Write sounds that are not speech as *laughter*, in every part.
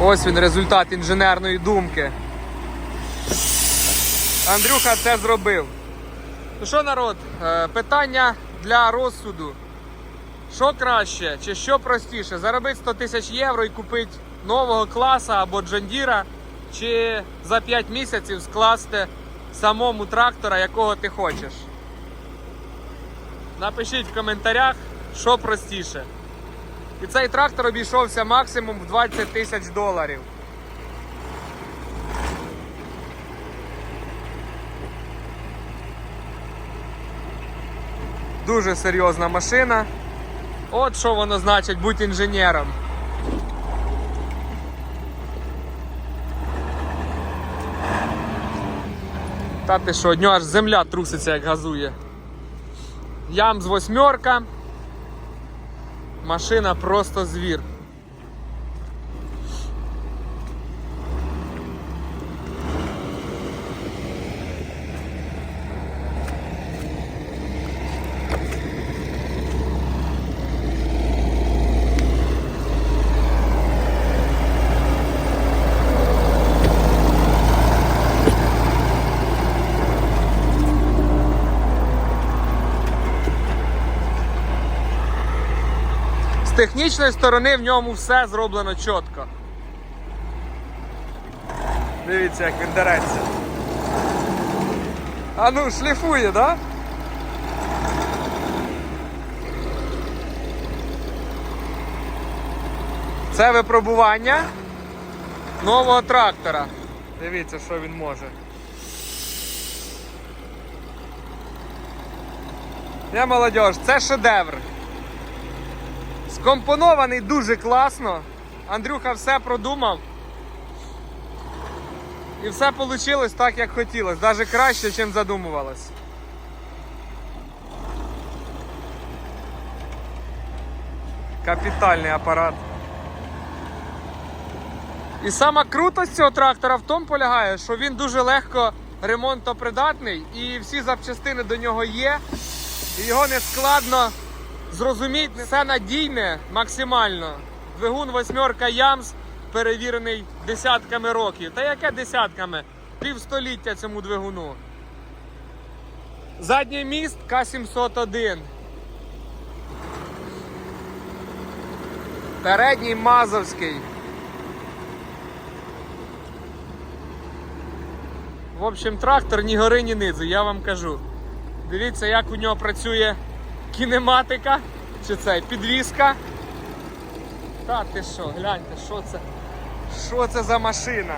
Ось він результат інженерної думки. Андрюха це зробив. Ну що, народ, е, питання для розсуду. Що краще чи що простіше? Заробити 100 тисяч євро і купити нового класа або джандіра, чи за 5 місяців скласти самому трактора, якого ти хочеш. Напишіть в коментарях, що простіше. І цей трактор обійшовся максимум в 20 тисяч доларів. Дуже серйозна машина. От що воно значить бути інженером. Та ти що, однього аж земля труситься, як газує. Ям з восьмерка. Машина просто звір. Технічної сторони в ньому все зроблено чітко. Дивіться, як він дереться. А ну, шліфує, да? Це випробування нового трактора. Дивіться, що він може. Я молодіж, це шедевр. Скомпонований дуже класно. Андрюха все продумав. І все вийшло так, як хотілося, навіть краще, ніж задумувалось. Капітальний апарат. І сама крутость цього трактора в тому полягає, що він дуже легко ремонтопридатний і всі запчастини до нього є. І його не складно зрозуміти, все надійне максимально. Двигун восьмерка Ямс перевірений десятками років. Та яке десятками? Півстоліття цьому двигуну. Задній міст К701. Передній Мазовський. В общем, трактор ні гори, ні низу, я вам кажу. Дивіться, як у нього працює кінематика, чи це підвіска. Та ти що, гляньте, що це? Що це за машина?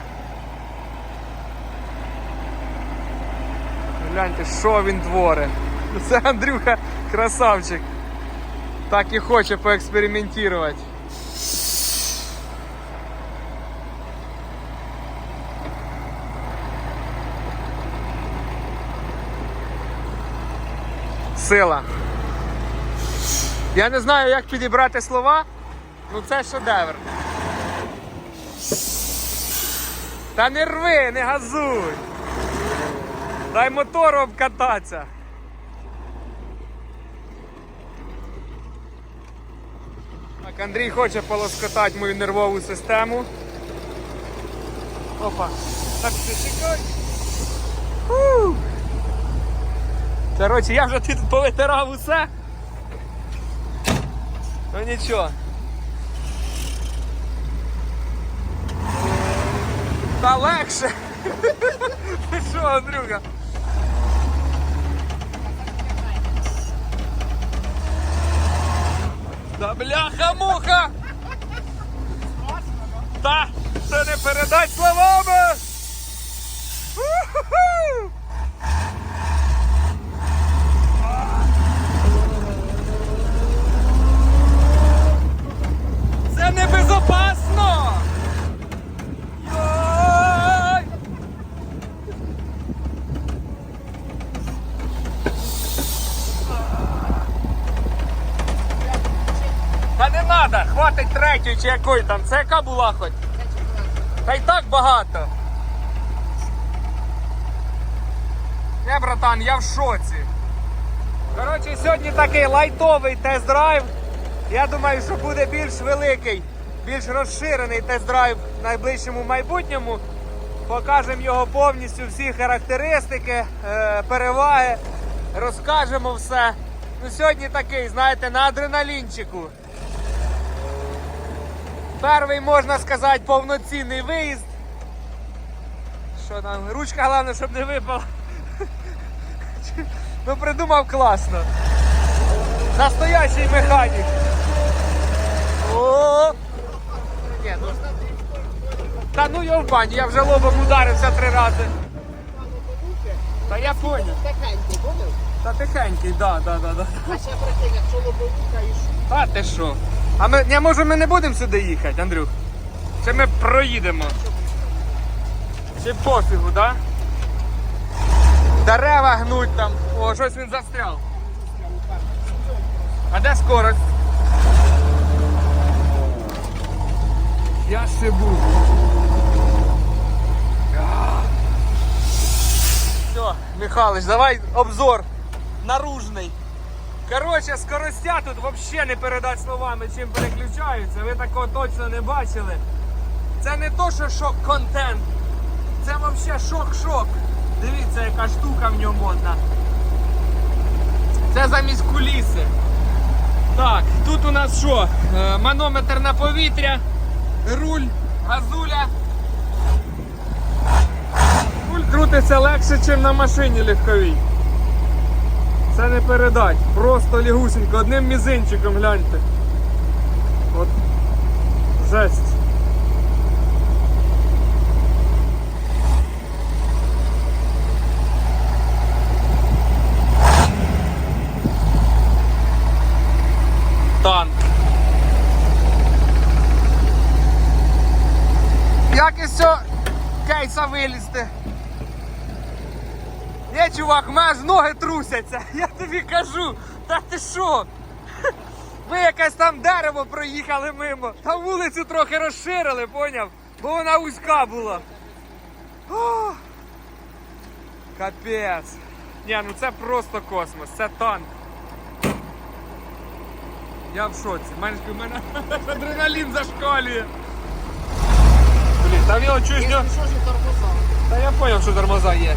Гляньте, що він творить. Це Андрюха красавчик. Так і хоче поекспериментувати. Сила. Я не знаю, як підібрати слова, ну це шедевр. Та не рви, не газуй. Дай мотору обкататися. Так, Андрій хоче полоскотати мою нервову систему. Опа. Так, чекай. Коротше, я вже тут повитирав усе. Ну нічого. Та легше. *laughs* Ти що, Андрюха? Та бляха-муха! Та, це не передать словами! Надо, хватить третьої чи якої там. Це яка була хоч? Та й так багато. Не, братан, я в шоці. Коротше, сьогодні такий лайтовий тест-драйв. Я думаю, що буде більш великий більш розширений тест-драйв в найближчому майбутньому. Покажемо його повністю, всі характеристики, е, переваги, розкажемо все. Ну, сьогодні такий, знаєте, на адреналінчику. Перший, можна сказати, повноцінний виїзд. Що там? Ручка головне, щоб не випала. *laughs* Ну придумав класно. Настоящий механік. О! Ні, ну... Та ну його в бані, я вже лобом ударився три рази. Та я понял. Тихенький, поняв? Та тихенький, да, да, да, да. А ще прикинь, якщо лобовуха і що? Та ти що? А ми, я може ми не будемо сюди їхати, Андрюх? Чи ми проїдемо? Чи пофігу, да? Дерева гнуть там. О, щось він застряв. А де скорость? Я ще був. Все, Михайлович, давай обзор наружний. Коротше, скоростя тут взагалі не передати словами, чим переключаються. Ви такого точно не бачили. Це не то, що шок-контент. Це взагалі шок-шок. Дивіться, яка штука в ньому модна. Це замість куліси. Так, тут у нас що? Е, Манометр на повітря, руль, газуля. Руль крутиться легше, ніж на машині легковій. Це не передать. Просто лягусенько, одним мізинчиком гляньте. От жесть. Танк. Як із цього кейса вилізти? Ні, чувак, в мене ж ноги трусяться. *laughs* Я тобі кажу. Та ти що? *laughs* Ви якесь там дерево проїхали мимо. Та вулицю трохи розширили, поняв? Бо вона вузька була. О! Капець. Ні, ну це просто космос, це танк. Я в шоці. В мене *laughs* адреналін зашкалює. Блін, там його чуєш. Якщо що. Та я зрозумів, що тормоза є.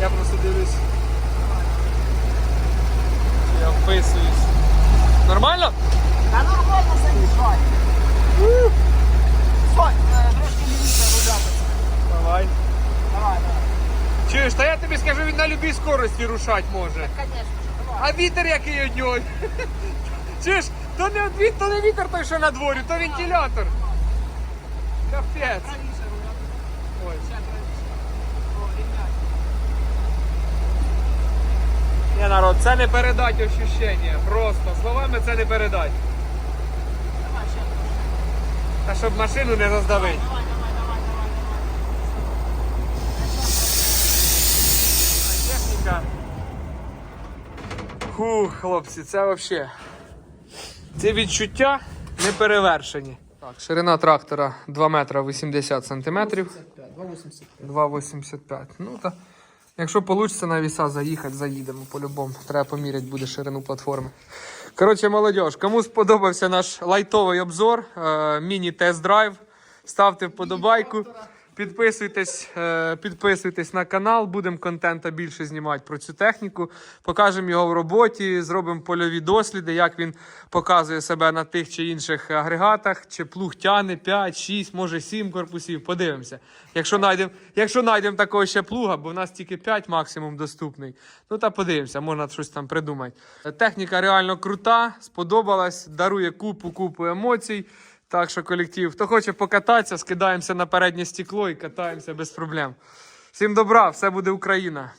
Я просто дивлюсь. Я вписуюсь. Нормально? Та нормально заїжджай. Стой, е, трошки лівіше. Давай. Давай, давай. Чуєш, та я тобі скажу, він на любій скорості рушати може. Конечно ж, давай. А вітер який від нього? *laughs* Чуєш, то не то не вітер той, що на дворі, то вентилятор. Капець. Ні, народ, це не передать ощущення. Просто словами це не передать. Давай, ще трошки. Та щоб машину не роздавити. Давай, давай, давай, давай, Техніка. Фух, хлопці, це взагалі. Ці відчуття не перевершені. Так, ширина трактора 2 метра 80 сантиметрів. 2,85. 2,85. Ну та якщо вийде на віса заїхати, заїдемо по-любому. Треба поміряти буде ширину платформи. Коротше, молодь, кому сподобався наш лайтовий обзор, е, міні-тест-драйв, ставте вподобайку. Підписуйтесь, е, підписуйтесь на канал, будемо контента більше знімати про цю техніку. Покажемо його в роботі, зробимо польові досліди, як він показує себе на тих чи інших агрегатах, чи плуг тяне 5, 6, може 7 корпусів. Подивимося. Якщо знайдемо якщо знайдемо такого ще плуга, бо в нас тільки 5 максимум доступний. Ну та подивимося, можна щось там придумати. Техніка реально крута, сподобалась, дарує купу купу емоцій. Так що колектив, хто хоче покататися, скидаємося на переднє стекло і катаємося без проблем. Всім добра, все буде Україна.